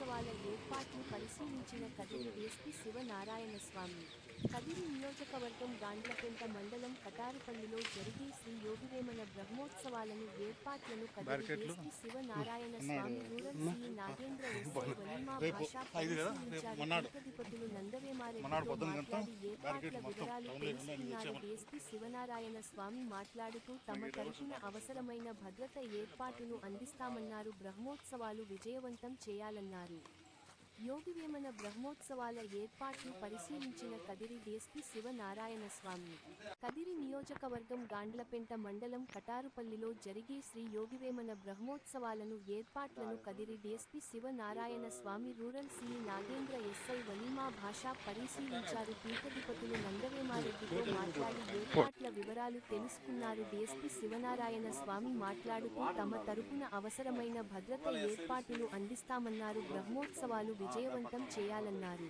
బ్రహ్మోత్సవాల ఏర్పాట్లు పరిశీలించిన కదిరి ఎస్పీ శివనారాయణ స్వామి కదిరి నియోజకవర్గం గాండ్లపెంట మండలం కటారుపల్లిలో జరిగే శ్రీ యోగివేమన బ్రహ్మోత్సవాలను ఏర్పాట్లను Kadiri? SP Shivanarayana Swamy rural C Nagendra Valima రేపు ఐదు కదా? రేపు మన్నాడు. మన్నాడు పొద్దున్న. ఎస్పీ శివనారాయణ స్వామి మాట్లాడుతూ తమ తరఫున అవసరమైన భద్రత ఏర్పాటును అందిస్తామన్నారు బ్రహ్మోత్సవాలు విజయవంతం చేయాలన్నారు యోగివేమన బ్రహ్మోత్సవాల ఏర్పాట్లు పరిశీలించిన కదిరి ఎస్పీ శివనారాయణ స్వామి. కదిరి నియోజకవర్గం గాండ్లపెంట మండలం కటారుపల్లిలో జరిగే శ్రీ యోగివేమన బ్రహ్మోత్సవాలను ఏర్పాట్లను Kadiri SP Shivanarayana Swamy rural C Nagendra SI Valima Basha పరిశీలించారు. పీఠధిపతులు నందవేమారెడ్డితో మాట్లాడి ఏర్పాట్ల వివరాలు తెలుసుకున్నారు. డీఎస్పీ శివనారాయణ స్వామి మాట్లాడుతూ తమ తరపున అవసరమైన భద్రత ఏర్పాటును అందిస్తామన్నారు. బ్రహ్మోత్సవాలు విజయవంతం చేయాలన్నారు.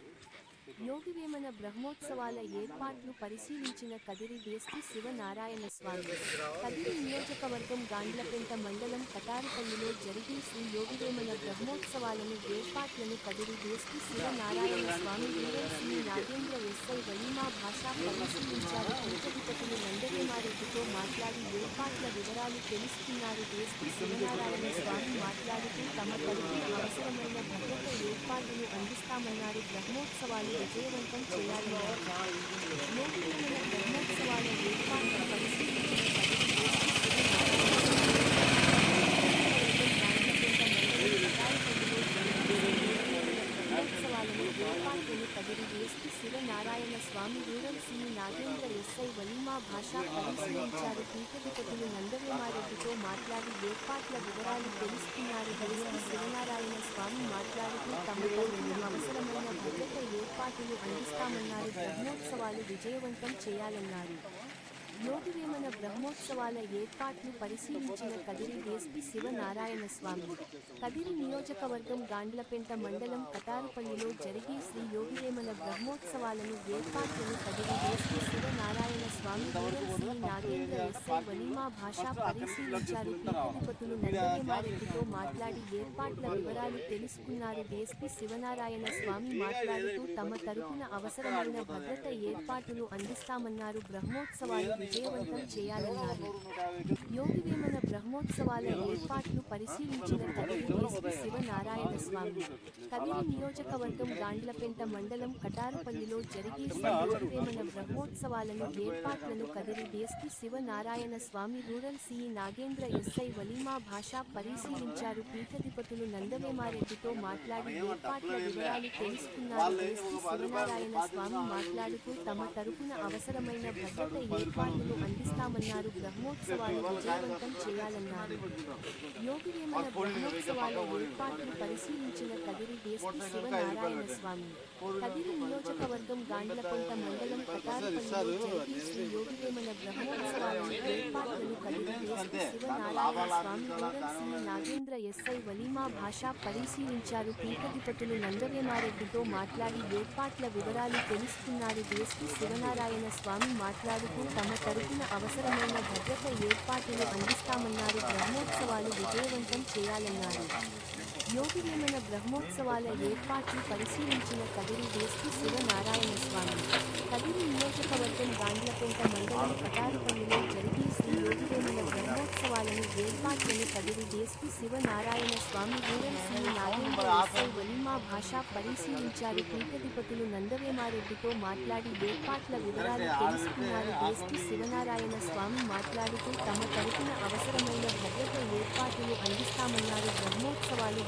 యోగివేమన బ్రహ్మోత్సవాల ఏర్పాట్లు పరిశీలించిన కదిరి డీఎస్పీ శివనారాయణ స్వామి. కదిరి నియోజకవర్గం గాండ్లపెంట మండలం కటారిపల్లిలో జరిగే శ్రీ యోగివేమన బ్రహ్మోత్సవాలను ఏర్పాట్లను కదిరి డీఎస్పీ శివనారాయణ స్వామి శ్రీ నాగేంద్ర ఎస్ఐ వలీమా భాషా పరిశీలించారు పీఠధిపతులు నందవేమారెడ్డితో మాట్లాడి ఏర్పాట్ల వివరాలు తెలుసుకున్నారు డీఎస్పీ శివనారాయణ స్వామి మాట్లాడుతూ తమ తరఫున అవసరమైన భద్రత ఏర్పాట్లను అందిస్తామన్నారు. బ్రహ్మోత్సవాలు విజయవంతం చేయాలన్నారు యోగివేమన బ్రహ్మోత్సవాల ఏర్పాట్ల పరిశీలించిన కదిరి బ్రహ్మోత్సవాలను ఏర్పాట్లను Kadiri SP Shivanarayana Swamy rural C Nagendra SI Valima Basha పరిశీలించారు. పీఠధిపతులు నందవేమారెడ్డితో మాట్లాడి ఏర్పాట్ల వివరాలు తెలుసుకున్నారు. ఎస్పీ శివనారాయణ స్వామి మాట్లాడుతూ తమ అవసరమైన భద్రత ఏర్పాట్లు అందిస్తామన్నారు. బ్రహ్మోత్సవాలు విజయవంతం చేయాలన్నారు. యోగివేమన బ్రహ్మోత్సవాల ఏర్పాట్లు పరిశీలించిన కదిరి ఎస్పీ శివనారాయణ స్వామి. కదిరి నియోజకవర్గం గాండ్లపెంట మండలం కటారుపల్లిలో జరిగే శ్రీ యోగివేమన బ్రహ్మోత్సవాలను ఏర్పాట్లను కదిరి ఎస్పీ శివనారాయణ స్వామి శ్రీ నాగేంద్ర ఎస్ఐ వలీమా భాష పరిశీలించారు. పీఠధిపతులు నందవేమారెడ్డితో మాట్లాడి ఏర్పాట్ల వివరాలు తెలుసుకున్నారు. ఎస్పీ శివనారాయణ స్వామి మాట్లాడుతూ తమ తరపున అవసరమైన భద్రత ఏర్పాటును అందిస్తామన్నారు. బ్రహ్మోత్సవాలు విజయవంతం చేయాలన్నారు యోగివేమన బ్రహ్మోత్సవాల ఏర్పాట్లు పరిశీలించిన కదిరి ఎస్పీ శివనారాయణ స్వామి. కదిరి నియోజకవర్గం గాండ్లపెంట మండలం కటారపల్లిలో జరిగే బ్రహ్మోత్సవాలను ఏర్పాట్లను Kadiri SP Shivanarayana Swamy rural C Nagendra SI Valima Basha పరిశీలించారు. పీఠధిపతులు నందవేమారెడ్డితో మాట్లాడి ఏర్పాట్ల వివరాలు తెలుసుకున్నారు. ఎస్పీ శివనారాయణ స్వామి మాట్లాడుతూ తమ తరపున అవసరమైన భద్రత ఏర్పాట్లను అందిస్తామన్నారు. బ్రహ్మోత్సవాలు విజయవంతం చేయాలన్నారు యోగివేమన బ్రహ్మోత్సవాల ఏర్పాట్లు పరిశీలించిన కదిరి ఎస్పీ శివనారాయణ స్వామి. కదిరి నియోజకవర్గం గాండ్లకొంట మండలం కటారుపల్లిలో శ్రీ యోగివేమన బ్రహ్మోత్సవాలను ఏర్పాట్లను కదిరి ఎస్పీ నాగేంద్ర ఎస్ఐ వలీమా భాష పరిశీలించారు. పీఠధిపతులు నందవేమారెడ్డితో మాట్లాడి ఏర్పాట్ల వివరాలు తెలుసుకున్నారు. ఎస్పీ శివనారాయణ స్వామి మాట్లాడుతూ తమ తరపున అవసరమైన భద్రత ఏర్పాట్లు అందిస్తామన్నారు. బ్రహ్మోత్సవాలు విజయవంతం చేయాలన్నారు. యోగివేమన బ్రహ్మోత్సవాల ఏర్పాట్లు పరిశీలించిన కదిరి ఎస్పీ శివనారాయణ స్వామి. కదిరి నియోజకవర్గం గాండ్లపేట మండలం కటారుపల్లిలో జరిగే శ్రీ యోగివేమన బ్రహ్మోత్సవాలను ఏర్పాట్లను కదిరి ఎస్పీ శివనారాయణ స్వామి రూరల్ శ్రీ నాగేంద్ర వలిమా భాష పరిశీలించారు. పీఠధిపతులు నందవేమారెడ్డితో మాట్లాడి ఏర్పాట్ల వివరాలు తెలుసుకున్నారు. ఎస్పీ శివనారాయణ స్వామి మాట్లాడుతూ తమ తరపున అవసరమైన భద్రత ఏర్పాట్లు అందిస్తామన్నారు. బ్రహ్మోత్సవాలు